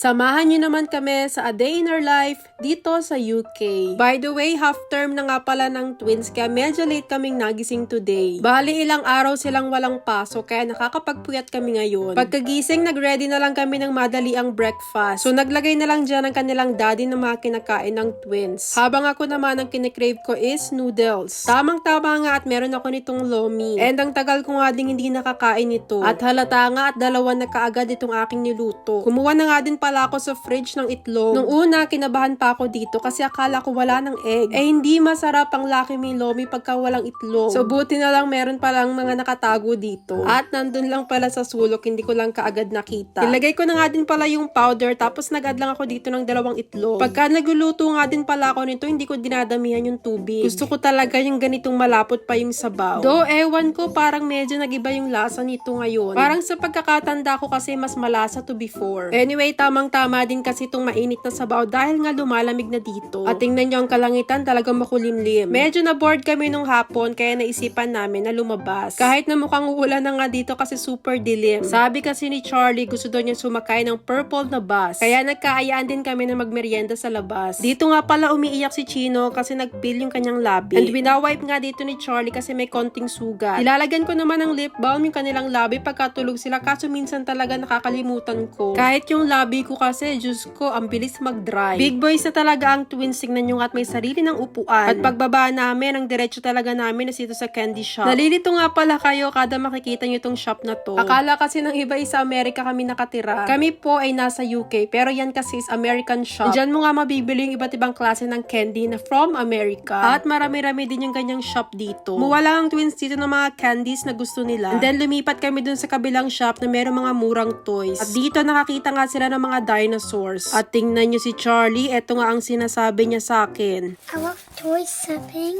Samahan niyo naman kami sa A Day in Our Life dito sa UK. By the way, half term na nga pala ng twins kaya medyo late kaming nagising today. Bali ilang araw silang walang pasok kaya nakakapagpuyat kami ngayon. Pagkagising, nagready na lang kami ng madali ang breakfast. So naglagay na lang dyan ang kanilang daddy ng mga kinakain ng twins. Habang ako naman ang kinikrave ko is noodles. Tamang-tama nga at meron ako nitong lomi. And ang tagal ko nga ding hindi nakakain nito. At halata nga at dalawa na kaagad itong aking niluto. Kumuha na nga din pala ako sa fridge ng itlog. Nung una, kinabahan pa ako dito kasi akala ko wala ng egg. Eh hindi masarap ang Lucky Me Lomi pagka walang itlog. So buti na lang meron palang mga nakatago dito. At nandun lang pala sa sulok, hindi ko lang kaagad nakita. Ilagay ko na nga din pala yung powder tapos nag-add lang ako dito ng dalawang itlog. Pagka nagluluto nga din pala ako nito, hindi ko dinadamihan yung tubig. Gusto ko talaga yung ganitong malapot pa yung sabaw. Do, ewan ko, parang medyo nagiba yung lasa nito ngayon. Parang sa pagkakatanda ko kasi mas malasa to before. Anyway, tamang-tama din kasi itong mainit na sabaw dahil nga lumalamig na dito. At tingnan nyo ang kalangitan talagang makulimlim. Medyo na bored kami nung hapon kaya naisipan namin na lumabas. Kahit na mukhang uulan na nga dito kasi super dilim. Sabi kasi ni Charlie gusto daw niya sumakay ng purple na bus. Kaya nagkaayaan din kami na magmerienda sa labas. Dito nga pala umiiyak si Chino kasi nagpil yung kanyang labi. And winawipe nga dito ni Charlie kasi may konting sugat. Ilalagyan ko naman ng lip balm yung kanilang labi pagkatulog sila kaso minsan talaga nakakalimutan ko. Kahit yung labi ko kasi, Diyos ko, ang bilis mag-dry. Big boys na talaga ang twins, tignan nyo at may sarili ng upuan. At pagbaba namin, ang diretso talaga namin is dito sa candy shop. Nalilito nga pala kayo kada makikita nyo itong shop na to. Akala kasi ng iba is sa Amerika kami nakatira. Kami po ay nasa UK, pero yan kasi is American shop. Diyan mo nga mabibili yung iba't ibang klase ng candy na from America. At marami-rami din yung ganyang shop dito. Muwala ang twins dito ng mga candies na gusto nila. And then lumipat kami dun sa kabilang shop na meron mga murang toys. At dito nakakita nga sila ng mga dinosaurs. At tingnan nyo si Charlie, eto nga ang sinasabi niya sa akin. I love toy shopping.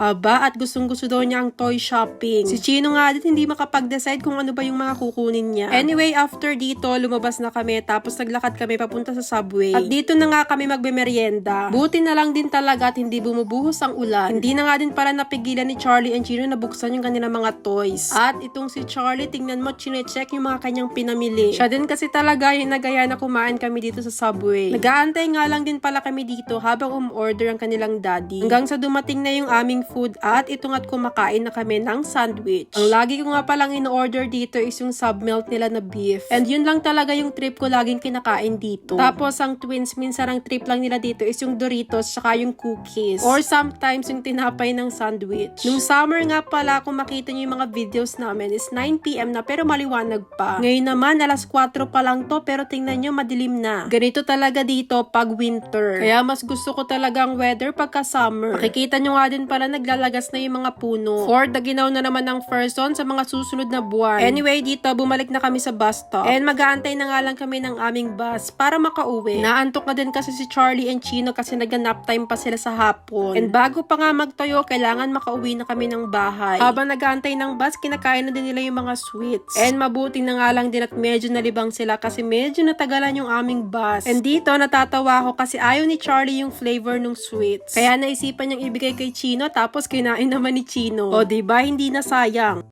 Aba, at gustong gusto daw niya ang toy shopping. Si Chino nga din hindi makapag-decide kung ano ba yung mga kukunin niya. Anyway, after dito, lumabas na kami tapos naglakad kami papunta sa subway. At dito na nga kami magbe-merienda. Buti na lang din talaga at hindi bumubuhos ang ulan. Hindi na nga din pala napigilan ni Charlie and Chino na buksan yung kanilang mga toys. At itong si Charlie, tingnan mo, chine-check yung mga kanyang pinamili. Siya din kasi talaga yung nagaya na kumain kami dito sa subway. Nagaantay nga lang din pala kami dito habang um-order ang kanilang daddy. Hanggang sa dumating na yung aming food at ito nga't kumakain na kami ng sandwich. Ang lagi ko nga palang in-order dito is yung submelt nila na beef. And yun lang talaga yung trip ko laging kinakain dito. Tapos ang twins, minsan ang trip lang nila dito is yung Doritos tsaka yung cookies. Or sometimes yung tinapay ng sandwich. Nung summer nga pala, kung makita nyo yung mga videos namin is 9pm na pero maliwanag pa. Ngayon naman, alas 4 pa lang to pero tingnan nyo, madilim na. Ganito talaga dito pag winter. Kaya mas gusto ko talaga ang weather pagka summer. Makikita nyo nga din pala naglalagas na yung mga puno. For the ginaw na naman ng first sa mga susunod na buwan. Anyway, dito bumalik na kami sa bus stop. And mag-aantay na nga lang kami ng aming bus para makauwi. Naantok na din kasi si Charlie and Chino kasi nag-nap time pa sila sa hapon. And bago pa nga magtayo, kailangan makauwi na kami ng bahay. Habang nag-aantay ng bus, kinakain na din nila yung mga sweets. And mabuti na nga lang din at medyo nalibang sila kasi medyo natagalan yung aming bus. And dito, natatawa ako kasi ayaw ni Charlie yung flavor ng sweets. Kaya naisipan niyang ibigay kay Chino tapos kinain naman ni Chino. O, ba Hindi na sayang.